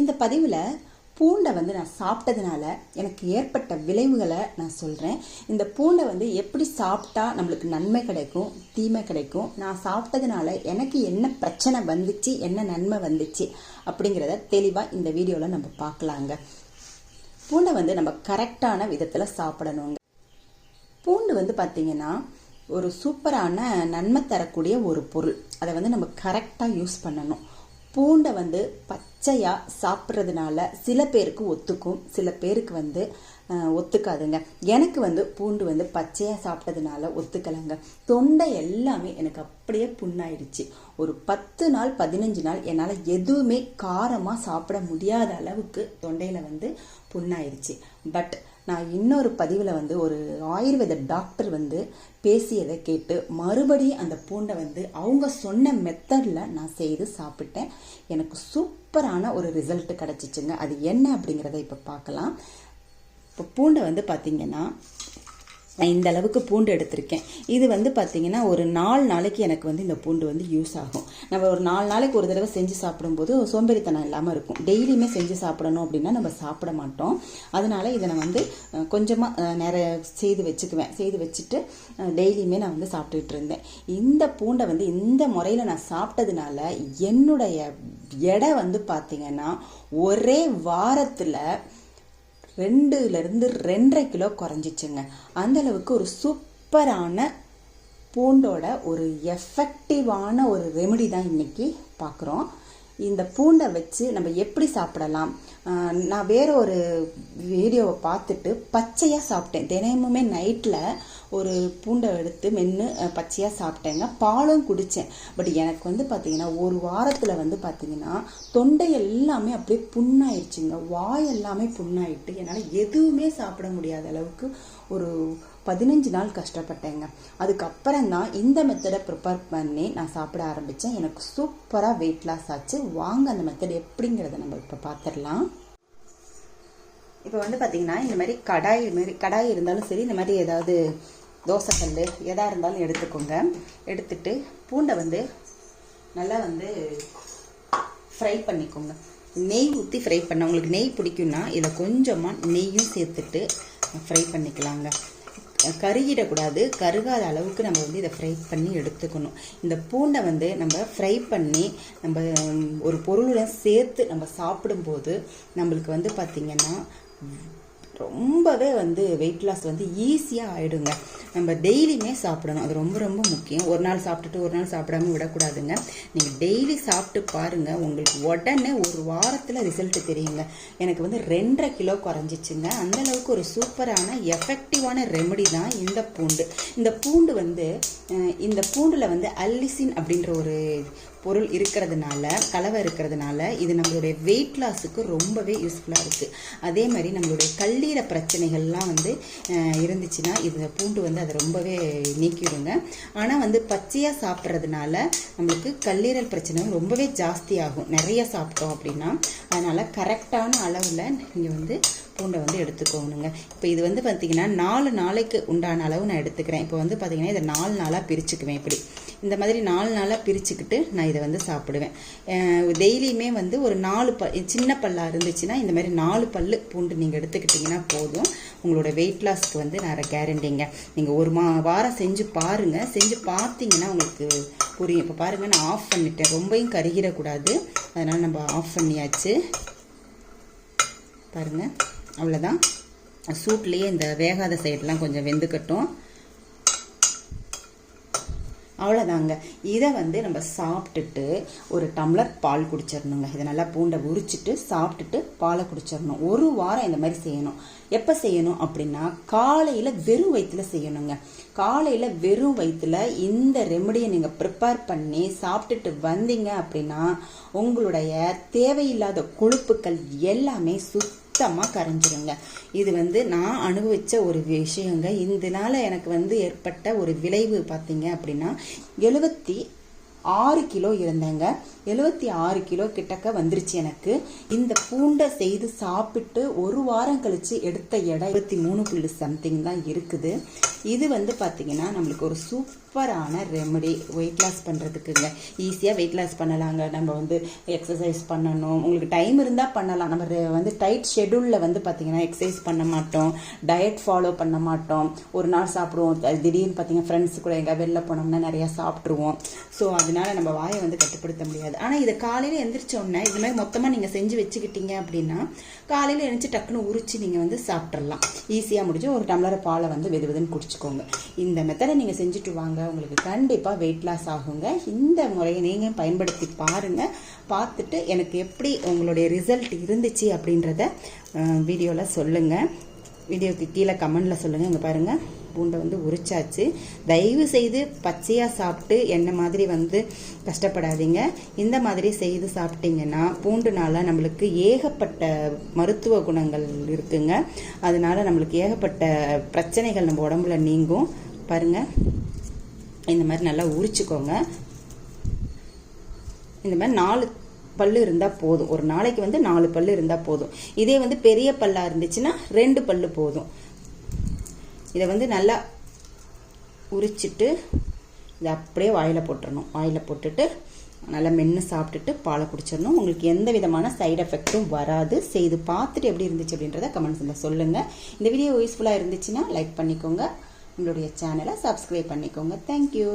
இந்த பதிவில் பூண்டை வந்து நான் சாப்பிட்டதுனால எனக்கு ஏற்பட்ட விளைவுகளை நான் சொல்கிறேன் இந்த பூண்டை வந்து எப்படி சாப்பிட்டா நம்மளுக்கு நன்மை கிடைக்கும் தீமை கிடைக்கும்? நான் சாப்பிட்டதுனால எனக்கு என்ன பிரச்சனை வந்துச்சு என்ன நன்மை வந்துச்சு அப்படிங்கிறத தெளிவாக இந்த வீடியோவில் நம்ம பார்க்கலாங்க. பூண்டை வந்து நம்ம கரெக்டான விதத்தில் சாப்பிடணுங்க. பூண்டு வந்து பார்த்திங்கன்னா ஒரு சூப்பரான நன்மை தரக்கூடிய ஒரு பொருள். அதை வந்து நம்ம கரெக்டாக யூஸ் பண்ணணும். பூண்டை வந்து பச்சையாக சாப்பிட்றதுனால சில பேருக்கு ஒத்துக்கும் சில பேருக்கு வந்து ஒத்துக்காதுங்க. எனக்கு வந்து பூண்டு வந்து பச்சையாக சாப்பிட்டதுனால ஒத்துக்கலைங்க. தொண்டை எல்லாமே எனக்கு அப்படியே புண்ணாயிடுச்சு. ஒரு பத்து நாள் பதினஞ்சு நாள் என்னால் எதுவுமே காரமாக சாப்பிட முடியாத அளவுக்கு தொண்டையில் வந்து புண்ணாயிடுச்சு. பட் நான் இன்னொரு பதிவில் வந்து ஒரு ஆயுர்வேத டாக்டர் வந்து பேசியதை கேட்டு மறுபடியும் அந்த பூண்டை வந்து அவங்க சொன்ன மெத்தடில் நான் செய்து சாப்பிட்டேன். எனக்கு சூப்பரான ஒரு ரிசல்ட் கிடச்சிச்சுங்க. அது என்ன அப்படிங்கிறத இப்போ பார்க்கலாம். இப்போ பூண்டை வந்து பார்த்திங்கன்னா நான் இந்த அளவுக்கு பூண்டு எடுத்திருக்கேன். இது வந்து பார்த்தீங்கன்னா ஒரு நாலு நாளைக்கு எனக்கு வந்து இந்த பூண்டு வந்து யூஸ் ஆகும். நம்ம ஒரு நாலு நாளைக்கு ஒரு தடவை செஞ்சு சாப்பிடும்போது சோம்பேறித்தனம் இல்லாமல் இருக்கும். டெய்லியுமே செஞ்சு சாப்பிடணும் அப்படின்னா நம்ம சாப்பிட மாட்டோம். அதனால இதை நான் வந்து கொஞ்சமாக நிறைய செய்து வச்சுக்குவேன். செய்து வச்சுட்டு டெய்லியுமே நான் வந்து சாப்பிட்டுட்டு இருந்தேன். இந்த பூண்டை வந்து இந்த முறையில் நான் சாப்பிட்டதுனால என்னுடைய எடை வந்து பார்த்தீங்கன்னா ஒரே வாரத்தில் ரெண்டுலேருந்து ரெண்டரை கிலோ குறைஞ்சிச்சுங்க. அந்தளவுக்கு ஒரு சூப்பரான பூண்டோட ஒரு எஃபெக்டிவான ஒரு ரெமெடி தான் இன்னைக்கு பார்க்குறோம் இந்த பூண்டை வச்சு நம்ம எப்படி சாப்பிடலாம்? நான் வேற ஒரு வீடியோவை பார்த்துட்டு பச்சையாக சாப்பிட்டேன். தினமுமே நைட்டில் ஒரு பூண்டை எடுத்து மென்று பச்சையாக சாப்பிட்டேங்க. பாலும் குடித்தேன் பட் எனக்கு வந்து பார்த்திங்கன்னா ஒரு வாரத்தில் வந்து பார்த்திங்கன்னா தொண்டை எல்லாமே அப்படியே புண்ணாயிடுச்சுங்க வாய் எல்லாமே புண்ணாயிட்டு என்னால் எதுவுமே சாப்பிட முடியாத அளவுக்கு ஒரு பதினஞ்சு நாள் கஷ்டப்பட்டேங்க. அதுக்கப்புறம் தான் இந்த மெத்தடை ப்ரிப்பேர் பண்ணி நான் சாப்பிட ஆரம்பித்தேன் எனக்கு சூப்பராக வெயிட் லாஸ் ஆச்சு. வாங்க அந்த மெத்தட் எப்படிங்கிறத நம்ம இப்போ பார்த்துடலாம். இப்போ வந்து பார்த்தீங்கன்னா இந்த மாதிரி கடாய் மாதிரி கடாய் இருந்தாலும் சரி இந்த மாதிரி ஏதாவது தோசைக்கல் எதாக இருந்தாலும் எடுத்துக்கோங்க. எடுத்துட்டு பூண்டை வந்து நல்லா வந்து ஃப்ரை பண்ணிக்கோங்க. நெய் ஊற்றி ஃப்ரை பண்ண உங்களுக்கு நெய் பிடிக்கும்னா இதை கொஞ்சமாக நெய்யும் சேர்த்துட்டு ஃப்ரை பண்ணிக்கலாங்க. கருகிடக்கூடாது. கருகாத அளவுக்கு நம்ம வந்து இதை ஃப்ரை பண்ணி எடுத்துக்கணும். இந்த பூண்டை வந்து நம்ம ஃப்ரை பண்ணி நம்ம ஒரு பொருளுடன் சேர்த்து நம்ம சாப்பிடும்போது நம்மளுக்கு வந்து பார்த்திங்கன்னா ரொம்பவே வந்து வெயிட் லாஸ் வந்து ஈஸியாக ஆயிடுங்க. நம்ம டெய்லியுமே சாப்பிடணும். அது ரொம்ப ரொம்ப முக்கியம். ஒரு நாள் சாப்பிட்டுட்டு ஒரு நாள் சாப்பிடாம விடக்கூடாதுங்க. நீங்கள் டெய்லி சாப்பிட்டு பாருங்கள் உங்களுக்கு உடனே ஒரு வாரத்தில் ரிசல்ட்டு தெரியுங்க. எனக்கு வந்து ரெண்டரை கிலோ குறைஞ்சிச்சுங்க. அந்த அளவுக்கு ஒரு சூப்பரான எஃபெக்டிவான ரெமெடி தான் இந்த பூண்டு. இந்த பூண்டு வந்து இந்த பூண்டில் வந்து அல்லிசின் அப்படின்ற ஒரு பொருள் இருக்கிறதுனால கலவை இருக்கிறதுனால இது நம்மளுடைய வெயிட் லாஸுக்கு ரொம்பவே யூஸ்ஃபுல்லாக இருக்குது அதே மாதிரி நம்மளுடைய கல்லீர பிரச்சனைகள்லாம் வந்து இருந்துச்சுன்னா இது பூண்டு வந்து அதை ரொம்பவே நீக்கிடுங்க. ஆனால் வந்து பச்சையாக சாப்பிட்றதுனால நம்மளுக்கு கல்லீரல் பிரச்சனை ரொம்பவே ஜாஸ்தி ஆகும். நிறைய சாப்பிட்டோம் அப்படின்னா அதனால் கரெக்டான அளவில் நீங்கள் வந்து பூண்டை வந்து எடுத்துக்கோணுங்க. இப்போ இது வந்து பார்த்தீங்கன்னா நாலு நாளைக்கு உண்டான அளவு நான் எடுத்துக்கிறேன். இப்போ வந்து பார்த்திங்கன்னா இதை நாலு நாளாக பிரிச்சுக்குவேன் இப்படி. இந்த மாதிரி நாலு நாளாக பிரிச்சுக்கிட்டு நான் இதை வந்து சாப்பிடுவேன். டெய்லியுமே வந்து ஒரு நாலு ப சின்ன பல்லாக இருந்துச்சுன்னா இந்த மாதிரி நாலு பல் பூண்டு நீங்கள் எடுத்துக்கிட்டிங்கன்னா போதும். உங்களோட வெயிட் லாஸ்க்கு வந்து நான் கேரண்டிங்க நீங்கள் ஒரு மா வாரம் செஞ்சு பாருங்கள் செஞ்சு பார்த்தீங்கன்னா உங்களுக்கு புரியும். இப்போ பாருங்கள் நான் ஆஃப் பண்ணிட்டேன். ரொம்பையும் கருகிடக்கூடாது. அதனால் நம்ம ஆஃப் பண்ணியாச்சு. பாருங்க. அவ்வளோதான் சூட்லேயே இந்த வேகாத சைடெலாம் கொஞ்சம் வெந்துக்கட்டும். அவ்வளோதாங்க இதை வந்து நம்ம சாப்பிட்டுட்டு ஒரு டம்ளர் பால் குடிச்சிடணுங்க இதை நல்லா பூண்டை உரிச்சிட்டு சாப்பிட்டுட்டு பாலை குடிச்சிடணும் ஒரு வாரம் இந்த மாதிரி செய்யணும். எப்போ செய்யணும் அப்படின்னா காலையில் வெறும் வயிற்றுல செய்யணுங்க. காலையில் வெறும் வயிற்றுல இந்த ரெமடியை நீங்கள் ப்ரிப்பேர் பண்ணி சாப்பிட்டுட்டு வந்தீங்க அப்படின்னா உங்களுடைய தேவையில்லாத கொழுப்புக்கள் எல்லாமே சுத்த சுத்தமாக கரைஞ்சிருங்க. இது வந்து நான் அனுபவித்த ஒரு விஷயங்க. இதனால எனக்கு வந்து ஏற்பட்ட ஒரு விளைவு பார்த்தீங்க அப்படின்னா எழுபத்தி ஆறு கிலோ இருந்தேங்க. எழுபத்தி ஆறு கிலோ கிட்டக்க வந்துருச்சு எனக்கு. இந்த பூண்டை செய்து சாப்பிட்டு ஒரு வாரம் கழிச்சு எடுத்த எடை இருபத்தி மூணு புள்ளி சம்திங் தான் இருக்குது. இது வந்து பார்த்திங்கன்னா நம்மளுக்கு ஒரு சூப்பரான ரெமடி வெயிட் லாஸ் பண்ணுறதுக்குங்க ஈஸியாக வெயிட் லாஸ் பண்ணலாங்க. நம்ம வந்து எக்ஸசைஸ் பண்ணணும். உங்களுக்கு டைம் இருந்தால் பண்ணலாம். நம்ம ரெ- வந்து டைட் ஷெடியூலில் வந்து பார்த்திங்கன்னா எக்ஸசைஸ் பண்ண மாட்டோம். டயட் ஃபாலோ பண்ண மாட்டோம். ஒரு நாள் சாப்பிடுவோம். திடீர்னு பார்த்தீங்கன்னா ஃப்ரெண்ட்ஸ் கூட எங்கே வெளில போனோம்னா நிறையா சாப்பிட்ருவோம் ஸோ அதனால நம்ம வாயை வந்து கட்டுப்படுத்த முடியாது. ஆனால் இதை காலையில் எந்திரிச்ச இது மாதிரி மொத்தமாக நீங்கள் செஞ்சு வச்சுக்கிட்டீங்க அப்படின்னா காலையில் எழுந்துச்சு டக்குன்னு உரிச்சு நீங்கள் வந்து சாப்பிட்றலாம் ஈஸியாக முடிஞ்சு ஒரு டம்ளர் பாலை வந்து வெது வெதுன்னு வச்சுக்கோங்க. இந்த மெத்தடை நீங்கள் செஞ்சுட்டு வாங்க. உங்களுக்கு கண்டிப்பாக வெயிட் லாஸ் ஆகுங்க. இந்த முறையை நீங்கள் பயன்படுத்தி பாருங்கள் பார்த்துட்டு எனக்கு எப்படி உங்களுடைய ரிசல்ட் இருந்துச்சு அப்படின்றத வீடியோவில் சொல்லுங்கள் வீடியோக்கு கீழே கமெண்டில் சொல்லுங்கள் இங்கே பாருங்கள் பூண்டை வந்து உரிச்சாச்சு. தயவு செய்து பச்சையாக சாப்பிட்டு என்ன மாதிரி வந்து கஷ்டப்படாதீங்க. இந்த மாதிரி செய்து சாப்பிட்டீங்கன்னா பூண்டுனால நம்மளுக்கு ஏகப்பட்ட மருத்துவ குணங்கள் இருக்குங்க. அதனால நம்மளுக்கு ஏகப்பட்ட பிரச்சனைகள் நம்ம உடம்புல நீங்கும். பாருங்கள் இந்த மாதிரி நல்லா உரிச்சுக்கோங்க. இந்த மாதிரி நாலு பல்லு இருந்தால் போதும். ஒரு நாளைக்கு வந்து நாலு பல்லு இருந்தால் போதும். இதே வந்து பெரிய பல்லா இருந்துச்சுன்னா ரெண்டு பல்லு போதும். இதை வந்து நல்லா உரிச்சிட்டு இதை அப்படியே வாயில் போட்டுடணும் வாயில் போட்டுட்டு நல்லா மென்று சாப்பிட்டுட்டு பாலை குடிச்சிடணும். உங்களுக்கு எந்த விதமான சைடு எஃபெக்ட்டும் வராது. செய்து பார்த்துட்டு எப்படி இருந்துச்சு அப்படின்றத கமெண்ட்ஸில் சொல்லுங்கள் இந்த வீடியோ யூஸ்ஃபுல்லாக இருந்துச்சுன்னா லைக் பண்ணிக்கோங்க. நம்மளுடைய சேனலை சப்ஸ்கிரைப் பண்ணிக்கோங்க. தேங்க்யூ